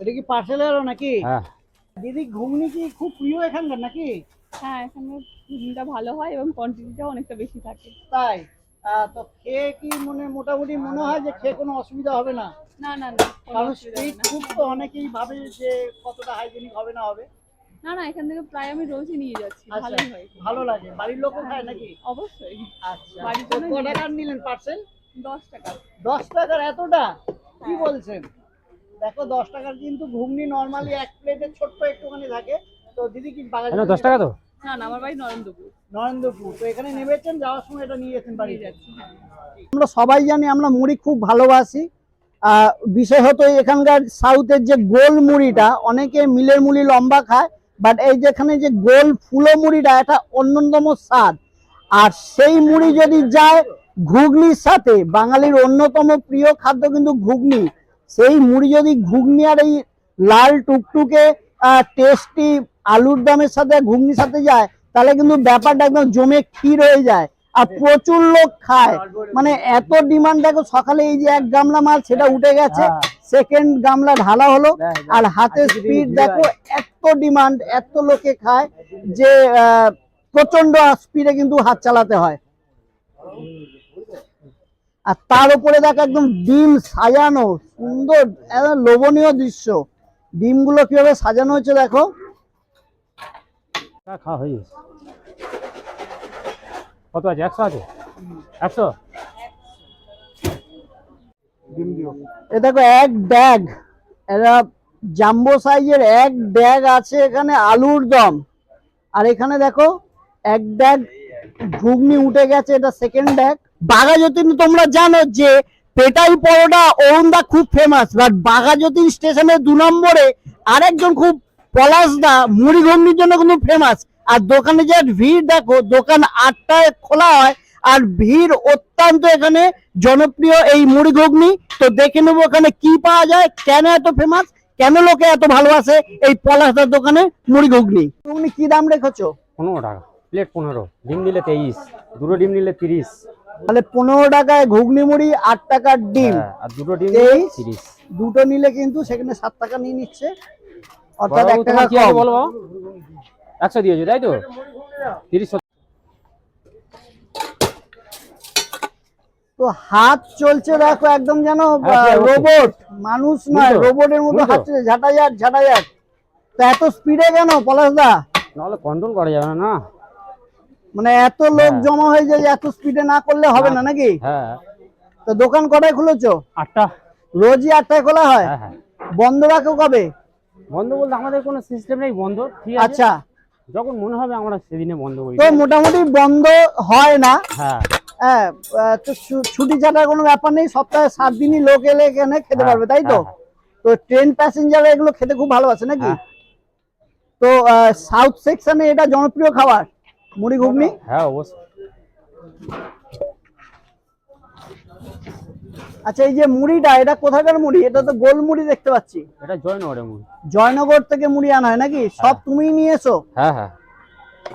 এটা কি পার্সেল এলো নাকি? হ্যাঁ। দিদি ঘুগনি কি খুব প্রিয় এখানকার নাকি? হ্যাঁ এখানে ঘুগনিটা ভালো হয় এবং কোয়ান্টিটিটাও অনেকটা বেশি থাকে। তাই? তো খেয়ে কি মনে মোটামুটি মনে হয় যে খেয়ে কোনো অসুবিধা হবে না? না না না কারণ স্ট্রিট ফুড তো অনেকেই ভাবে যে কতটা হাইজেনিক হবে না হবে। না না এখান থেকে প্রায় আমি রোজই নিয়ে যাচ্ছি আচ্ছা, ভালোই হয় ভালো লাগে। বাড়ির লোকও খায় নাকি? অবশ্যই। আচ্ছা বাড়ির জন্য ক নিয়ে টাকার নিলেন পার্সেল দশ টাকা। দশ টাকার এতটা? কি হ্যাঁ। বলছেন? দেখো দশ টাকার কিন্তু ঘুগনি নর্মালি এক প্লেটে ছোট্ট একটুখানি থাকে। তো দিদি কি বাগান দশ টাকা তো? না না আমার বাড়ি নরেন্দ্রপুর। নরেন্দ্রপুর। তো এখানে নেমেছেন যাওয়ার সময় এটা নিয়ে যেতেন বাড়ি যাচ্ছি হ্যাঁ। আমরা সবাই জানি আমরা মুড়ি খুব ভালোবাসি। আহ, বিশেষত এখানকার সাউথের যে গোল মুড়িটা অনেকে মিলের মুড়ি লম্বা খায় বাট এই যেখানে যে গোল ফুলো মুড়িটা এটা অন্যতম স্বাদ। আর সেই মুড়ি যদি যায় ঘুগনির সাথে বাঙালির অন্যতম প্রিয় খাদ্য কিন্তু ঘুগনি। সেই মুড়ি যদি ঘুগনি আর এই লাল টুকটুকে টেস্টি আলুর দমের সাথে ঘুগনির সাথে যায় তাহলে কিন্তু ব্যাপারটা একদম জমে ক্ষীর হয়ে যায় আর প্রচুর লোক খায়। মানে এত ডিমান্ড দেখো সকালে এই যে এক গামলা মাল সেটা উঠে গেছে হ্যাঁ। সেকেন্ড গামলা ঢালা হলো আর হাতে স্পিড দেখো এত ডিমান্ড এত লোকে খায় যে আহ, প্রচণ্ড স্পিডে কিন্তু হাত চালাতে হয়। আর তার উপরে দেখো একদম ডিম সাজানো সুন্দর একদম লোভনীয় দৃশ্য। ডিমগুলো কীভাবে সাজানো হয়েছে দেখো। খাওয়া হয়ে গেছে। কত আছে? একশো আছে? একশো? এ দেখো এক ব্যাগ। এরা জাম্বো সাইজের এক ব্যাগ আছে এখানে আলুর দম। আর এখানে দেখো এক ব্যাগ ঘুগনি উঠে গেছে এটা সেকেন্ড ব্যাগ বাঘাযতীন তোমরা জানো যে পেটাই পরোটা অরুণদা খুব ফেমাস বাট বাঘাযতীন স্টেশনের দু নম্বরে আরেকজন খুব পলাশদা মুড়ি জন্য কিন্তু ফেমাস আর দোকানে যে ভিড় দেখো দোকান আটটায় খোলা হয় আর ভিড় অত্যন্ত এখানে জনপ্রিয় এই মুড়ি ঘুগনি। তো দেখে নেব ওখানে কি পাওয়া যায় কেন এত ফেমাস কেন লোকে এত ভালোবাসে এই পলাশদার দোকানে মুড়ি ঘুগনি? ঘুগনি কি দাম রেখেছো? পনেরো টাকা প্লেট পনেরো ডিম নিলে তেইশ দুটো ডিম নিলে তিরিশ। তাহলে পনেরো টাকায় ঘুগনি মুড়ি আট টাকার ডিম। হ্যাঁ, আর দুটো ডিম তিরিশ। দুটো নিলে কিন্তু সেখানে সাত টাকা নিয়ে নিচ্ছে। অর্থাৎ এক টাকা কম। বলো একশো দিয়েছ তাই তো? তিরিশ তো হাত চলছে দেখো একদম যেন হ্যাঁ। রোবট মানুষ নয়? রোবটের মতো? হাত চলছে ঝাঁটাঝাট ঝাঁটাঝাট তো এত স্পিডে কেন পলাশদা? নাহলে কন্ট্রোল করা যাবে না না? মানে এত লোক হ্যাঁ। জমা হয়ে যায় যে এত স্পিডে না করলে হবে না নাকি? হ্যাঁ। তো দোকান কটায় খুলেছো? আটটা। রোজই আটটায় খোলা হয়? হ্যাঁ হ্যাঁ। বন্ধ রাখো কবে? বন্ধ বলতে আমাদের কোনো সিস্টেম নেই বন্ধ ঠিক আছে? আচ্ছা। যখন মনে হবে আমরা সেদিনে বন্ধ করি। তো মোটামুটি বন্ধ হয় না? হ্যাঁ। হ্যাঁ তো ছুটি ছাটার কোনো ব্যাপার নেই সপ্তাহে সাত দিনই লোক এলে এখানে খেতে হ্যাঁ, পারবে তাই তো? হ্যাঁ, তো ট্রেন প্যাসেঞ্জার এগুলো খেতে খুব ভালোবাসে নাকি? হ্যাঁ। তো সাউথ সেকশনে এটা জনপ্রিয় খাবার? মুড়ি ঘুগনি? হ্যাঁ অবশ্যই। আচ্ছা এই যে মুড়িটা এটা কোথাকার মুড়ি? এটা তো গোল মুড়ি দেখতে পাচ্ছি। এটা জয়নগরের মুড়ি। জয়নগর থেকে মুড়ি আনা হয় নাকি? সব তুমিই নিয়ে এসো হ্যাঁ হ্যাঁ।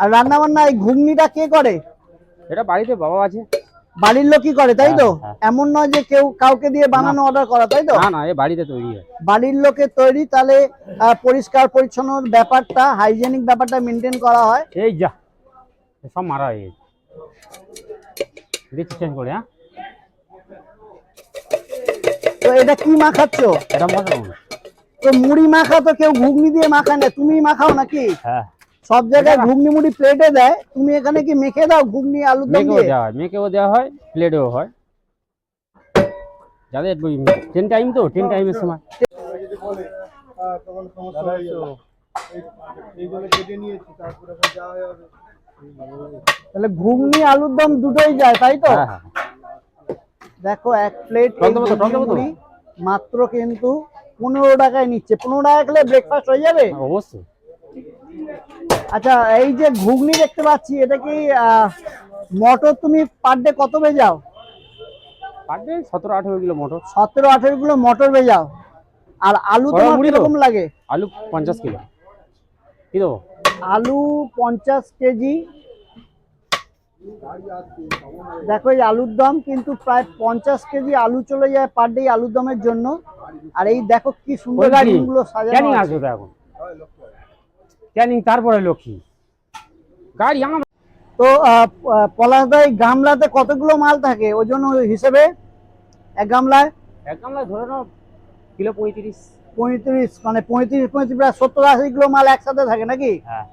আর রান্না বান্না এই ঘুগনিটা কে করে? এটা বাড়িতে বাবা আছে বাড়ির লোকই করে তাই তো? হ্যাঁ, হ্যাঁ। এমন নয় যে কেউ কাউকে দিয়ে বানানো অর্ডার করা তাই তো? না না এ বাড়িতে তৈরি হয়। বাড়ির লোকের তৈরি তাহলে পরিষ্কার পরিচ্ছন্ন ব্যাপারটা হাইজেনিক ব্যাপারটা মেনটেন করা হয়। এই যা। সব মারা হয়ে গেছে দেখছি চেঞ্জ করে হ্যাঁ তো এটা কি মাখাচ্ছ এটা গুঁড়ো। তো মুড়ি মাখা তো কেউ ঘুগনি দিয়ে মাখায় না তুমি মাখাও নাকি হ্যাঁ সব জায়গায় ঘুগনি মুড়ি প্লেটে দেয় তুমি এখানে কি মেখে দাও ঘুগনি দম দিয়ে দেওয়া হয় মেকেও দেওয়া হয় প্লেটেও হয় যাদের টেন টাইম তো টেন টাইমের সময় তাহলে ঘুগনি আলুর দম দুটোই যায় তাই তো? হ্যাঁ হ্যাঁ দেখো এক প্লেট? মাত্র কিন্তু পনেরো টাকায় নিচ্ছে। পনেরো টাকা খেলে ব্রেকফাস্ট হয়ে যাবে? হ্যাঁ, অবশ্যই। আচ্ছা এই যে ঘুগনি দেখতে পাচ্ছি এটা কি মটর তুমি পার ডে কত বেজাও পার ডে সতেরো আঠেরো কিলো মটর। সতেরো আঠেরো কিলো মটর বেজাও আর আলু তোমার? কীরকম লাগে? আলু পঞ্চাশ কিলো। কি দেবো? আলু পঞ্চাশ কেজি। দেখো এই আলুর দম কিন্তু প্রায় পঞ্চাশ কেজি আলু চলে যায় পার ডে আলুর দমের জন্য। আর এই দেখো কি সুন্দর ওই গাড়ি ডিমগুলো সাজানো আছে। এখন। ক্যানিং তারপরে লক্ষ্মী। গাড়ি আমার তো আহ, প- পলাশদা এই গামলাতে কতগুলো মাল থাকে? ওজন হিসেবে এক গামলায়? এক গামলা ধরে নাও কিলো পঁয়ত্রিশ। পঁয়ত্রিশ মানে পঁয়ত্রিশ পঁয়ত্রিশ প্রায় সত্তর আশি কিলো মাল একসাথে থাকে নাকি? হ্যাঁ।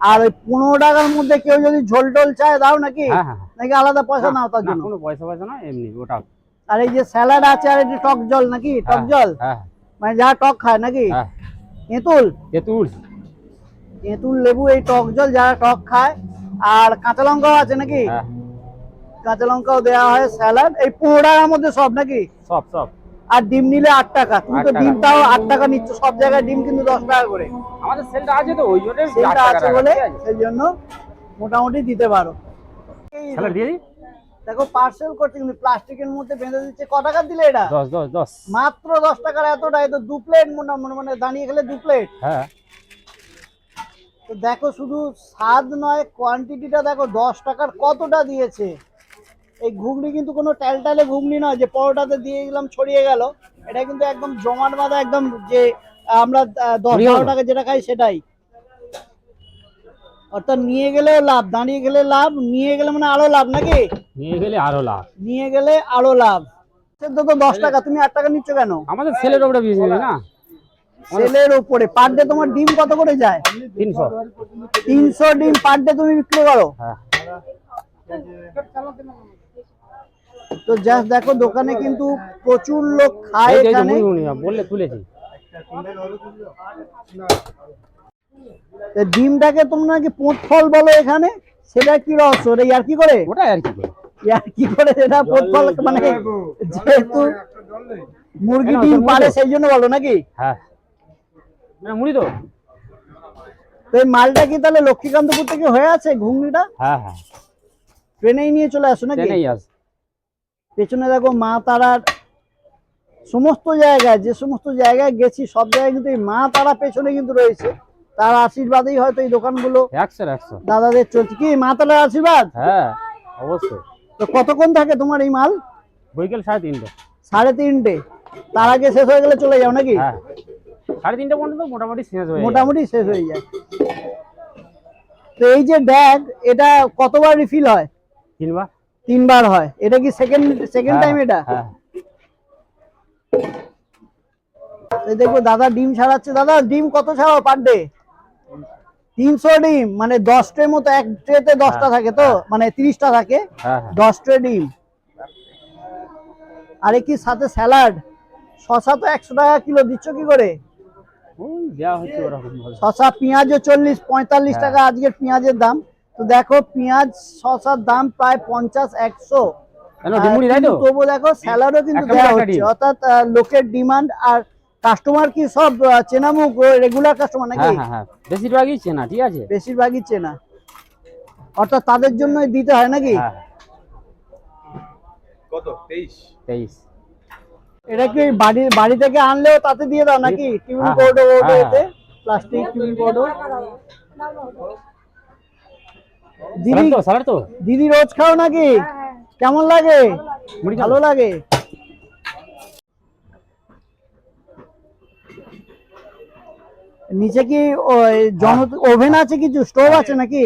আর ওই পনেরো টাকার মধ্যে কেউ যদি ঝোল টোল চায় দাও নাকি? হ্যাঁ হ্যাঁ নাকি আলাদা পয়সা নাও তার জন্য? কোনো পয়সা পয়সা না এমনি ওটা আর এই যে স্যালাড আছে আর এই টক জল নাকি? টক জল? মানে যা টক খায় নাকি? এঁতুল? তেঁতুল এঁতুল লেবু এই টক জল যারা টক খায়। আর কাঁচা লঙ্কাও আছে নাকি? কাঁচা লঙ্কাও দেওয়া হয় স্যালাড এই পনেরো টাকার মধ্যে সব নাকি? সব সব। আর ডিম নিলে আট টাকা। তুমি তো। ডিমটাও আট টাকা নিচ্ছ সব জায়গায় ডিম কিন্তু দশ টাকা করে। আমাদের সেলটা আছে তো ওই জন্য সেটা আছে বলে সেই জন্য মোটামুটি দিতে পারো। দেখো পার্সেল করছে কিন্তু প্লাস্টিকের মধ্যে বেঁধে দিচ্ছে। ক টাকা দিলে এটা? দশ দশ দশ। মাত্র দশ টাকার এতটা এত দু প্লেট মনে মনে মানে দাঁড়িয়ে গেলে দু প্লেট হ্যাঁ। তো দেখো শুধু স্বাদ নয় কোয়ান্টিটিটা দেখো দশ টাকার কতটা দিয়েছে? এই ঘুগনি কিন্তু কোনো টালটালে ঘুগনি নয় যে পরোটাতে দিয়ে দিলাম ছড়িয়ে গেল। এটা কিন্তু একদম জমাট বাঁধা একদম যে আমরা দশ বারো টাকা যেটা খাই সেটাই। অর্থাৎ নিয়ে গেলেও লাভ দাঁড়িয়ে গেলে লাভ নিয়ে গেলে মানে আরও লাভ নাকি? নিয়ে গেলে আরও লাভ। নিয়ে গেলে আরও লাভ। সেদ্ধ তো দশ টাকা তুমি আট টাকা নিচ্ছ কেন? আমাদের সেলের বিজনেস না? সেলের উপরে পার ডে তোমার ডিম কত করে যায়? তিনশো। তিনশো ডিম পার ডে তুমি বিক্রি করো। হ্যাঁ। তো জাস্ট দেখো দোকানে কিন্তু প্রচুর লোক খায় এখানে। মুড়ি, বললে তুলেছি। ডিমটাকে তোমরা নাকি পোঁত ফল বলো এখানে? সেটা কি রহস্য? ওটা ইয়ার কি করে? ওটাই আর কি করে? ইয়ার কি করে? সেটা পোঁত ফল মানে যেহেতু মুরগি ডিম পারে সেই জন্য বলো নাকি? হ্যাঁ। না মুড়ি তো। তো এই মালটা কি তাহলে লক্ষ্মীকান্তপুর থেকে হয়ে আছে ঘুগনিটা? হ্যাঁ হ্যাঁ। ট্রেনেই নিয়ে চলে আসো নাকি? ট্রেনেই আস পেছনে দেখো মা তারার সমস্ত জায়গায় যে সমস্ত জায়গায় গেছি সব জায়গায় কিন্তু এই মা তারা পেছনে কিন্তু রয়েছে। তার আশীর্বাদেই হয়তো এই দোকানগুলো একশো একশো। দাদাদের চলছে। কি মা তারার আশীর্বাদ? হ্যাঁ অবশ্যই। তো কতক্ষণ থাকে তোমার এই মাল? বৈকাল সাড়ে তিনটে। সাড়ে তিনটে। তার আগে শেষ হয়ে গেলে চলে যাও নাকি? হ্যাঁ। সাড়ে তিনটে পর্যন্ত মোটামুটি শেষ হয়ে যায়। মোটামুটি শেষ হয়ে যায়। তো এই যে ব্যাগ এটা কতবার রিফিল হয়? তিনবার। তিনবার হয়। এটা কি সেকেন্ড সেকেন্ড টাইম এটা? হ্যাঁ। এই দেখব দাদা ডিম ছাড়াচ্ছে। দাদা ডিম কত ছাড়াও পার ডে তিনশো ডিম মানে দশ ট্রে মতো এক ট্রেতে দশটা থাকে তো? মানে তিরিশটা থাকে। হ্যাঁ হ্যাঁ। দশ ট্রে ডিম। আরে কি সাথে স্যালাড? শশা তো একশো টাকা কিলো দিচ্ছ কি করে? শশা পেঁয়াজও চল্লিশ পঁয়তাল্লিশ হ্যাঁ। টাকা আজকের পেঁয়াজের দাম। তো দেখো পেঁয়াজ শশার দাম প্রায় পঞ্চাশ একশো। তবু দেখো স্যালাডও কিন্তু দেওয়া হচ্ছে। অর্থাৎ লোকের ডিমান্ড আর কাস্টমার কি সব চেনামুখ রেগুলার কাস্টমার নাকি? হ্যাঁ হ্যাঁ হ্যাঁ। বেশিরভাগই চেনা ঠিক আছে? বেশিরভাগই চেনা। অর্থাৎ তাদের জন্যই দিতে হয় নাকি? কত? তেইশ। তেইশ। এটা কি বাড়ি বাড়ি থেকে আনলেও তাতে দিয়ে দাও নাকি? হ্যাঁ। এতে? প্লাস্টিক টিফিন কোর্ডো দিদি স্যালাড তো দিদি রোজ খাও নাকি? কেমন লাগে? ভালো লাগে? নিচে কি ওই জন ওভেন আছে কিছু স্টোভ আছে নাকি?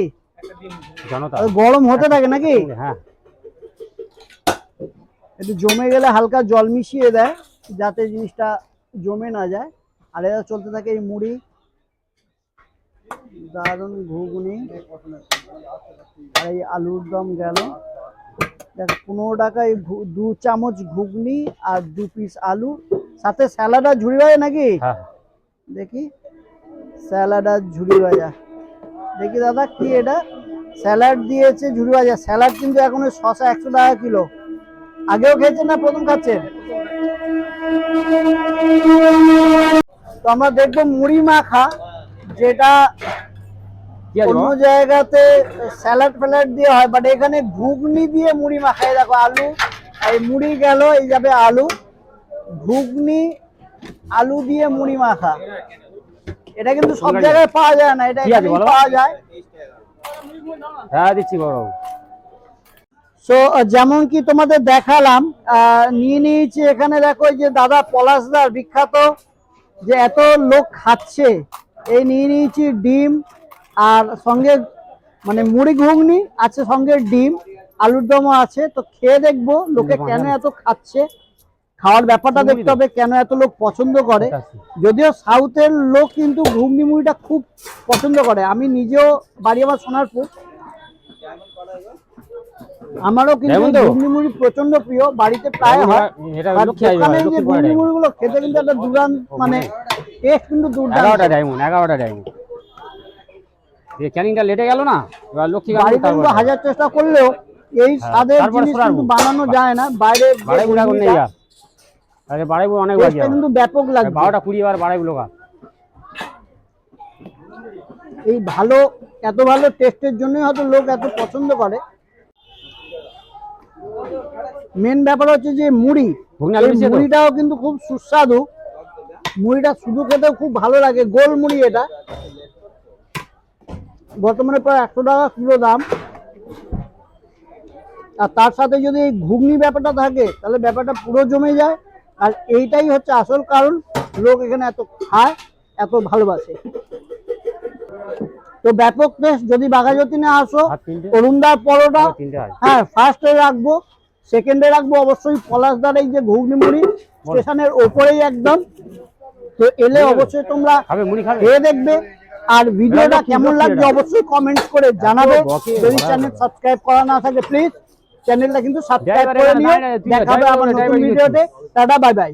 জনতা। আর গরম হতে থাকে নাকি? হ্যাঁ। একটু জমে গেলে হালকা জল মিশিয়ে দেয় যাতে জিনিসটা জমে না যায়। আর এটা চলতে থাকে এই মুড়ি দারুণ ঘুগনি। আর এই আলুর দম গেল। দেখ পনেরো টাকায় দু চামচ ঘুগনি আর দু পিস আলু। সাথে স্যালাড আর ঝুড়ি ভাজা নাকি? হ্যাঁ। দেখি। স্যালাড আর ঝুড়ি ভাজা। দেখি দাদা কি এটা? স্যালাড দিয়েছে ঝুড়ি ভাজা। স্যালাড কিন্তু এখন ওই শশা একশো টাকা কিলো। আগেও খেয়েছেন না প্রথম খাচ্ছেন? তো আমরা দেখব মুড়ি মাখা। যেটা অন্য জায়গাতে স্যালাড ফ্যালাড দিয়ে হয় বাট এখানে ঘুগনি দিয়ে মুড়ি মাখায়। দেখো আলু এই মুড়ি গেল এই যাবে আলু। ঘুগনি আলু দিয়ে মুড়ি মাখা। এটা কিন্তু সব জায়গায় পাওয়া যায় না এটা? পাওয়া যায়। হ্যাঁ দিচ্ছি বড় সো তো যেমন কি তোমাদের দেখালাম আহ, নিয়ে নিয়েছি এখানে দেখো যে দাদা পলাশদার বিখ্যাত যে এত লোক খাচ্ছে। এই নিয়ে নিয়েছি ডিম আর সঙ্গে মানে মুড়ি ঘুগনি আছে সঙ্গে ডিম আলুর দমও আছে। তো খেয়ে দেখব লোকে কেন এত খাচ্ছে খাওয়ার ব্যাপারটা দেখতে হবে কেন এত লোক পছন্দ করে। যদিও সাউথের লোক কিন্তু ঘুগনি মুড়িটা খুব পছন্দ করে। আমি নিজেও বাড়ি আমার সোনারপুর। আমারও কিন্তু ঘুগনি মুড়ি প্রচণ্ড প্রিয়। বাড়িতে প্রায় হয়। আর দোকানে যে ঘুগনি মুড়িগুলো খেতে কিন্তু একটা দুর্দান্ত মানে টেস্ট কিন্তু দুর্দান্ত। এগারোটা ডায়মন্ড এগারোটা ডায়মন্ড ক্যানিংটা লেটে গেল না? এবার লক্ষ্মী কিন্তু হাজার চেষ্টা করলেও এই স্বাদের হ্যাঁ, জিনিস কিন্তু বানানো যায় না বাইরে যে। বাড়াই করে নেই আর অনেক বাকি কিন্তু ব্যাপক লাগবে। বারোটা কুড়ি বার বাড়াই বুড়ো এই ভালো এত ভালো টেস্টের জন্যই হয়তো লোক এত পছন্দ করে। মেন ব্যাপার হচ্ছে যে মুড়ি? মুড়িটাও কিন্তু খুব সুস্বাদু। মুড়িটা শুধু খেতেও খুব ভালো লাগে গোল মুড়ি এটা। বর্তমানে প্রায় একশো টাকা কিলো দাম। আর তার সাথে যদি এই ঘুগনি ব্যাপারটা থাকে তাহলে ব্যাপারটা পুরো জমে যায়। আর এইটাই হচ্ছে আসল কারণ লোক এখানে এত খায় এত ভালোবাসে। তো ব্যাপক টেস্ট যদি বাঘাযতীনে আসো অরুণদার পরোটা হয় হ্যাঁ ফার্স্টে রাখব সেকেন্ডে রাখব অবশ্যই পলাশদার এই যে ঘুগনি মুড়ি স্টেশনের ওপরেই একদম। তো এলে অবশ্যই তোমরা খেয়ে দেখবে। আর ভিডিওটা কেমন লাগবে অবশ্যই কমেন্ট করে জানাবে। যদি চ্যানেল সাবস্ক্রাইব করা না থাকে প্লিজ চ্যানেলটা কিন্তু সাবস্ক্রাইব করে নিয়ে নিও। দাঁড়িয়ে আছে, তুই দেখা হবে driver আমার নতুন ভিডিওতে টাটা বাই বাই